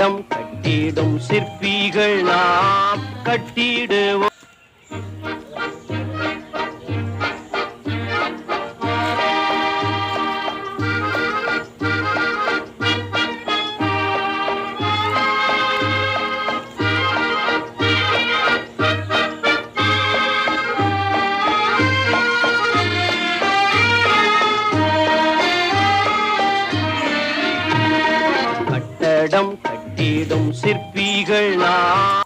கட்டிடும் சிற்பிகள் நாம் கட்டிடுவோம். படம் கட்டிடும் சிற்பிகள் நான்.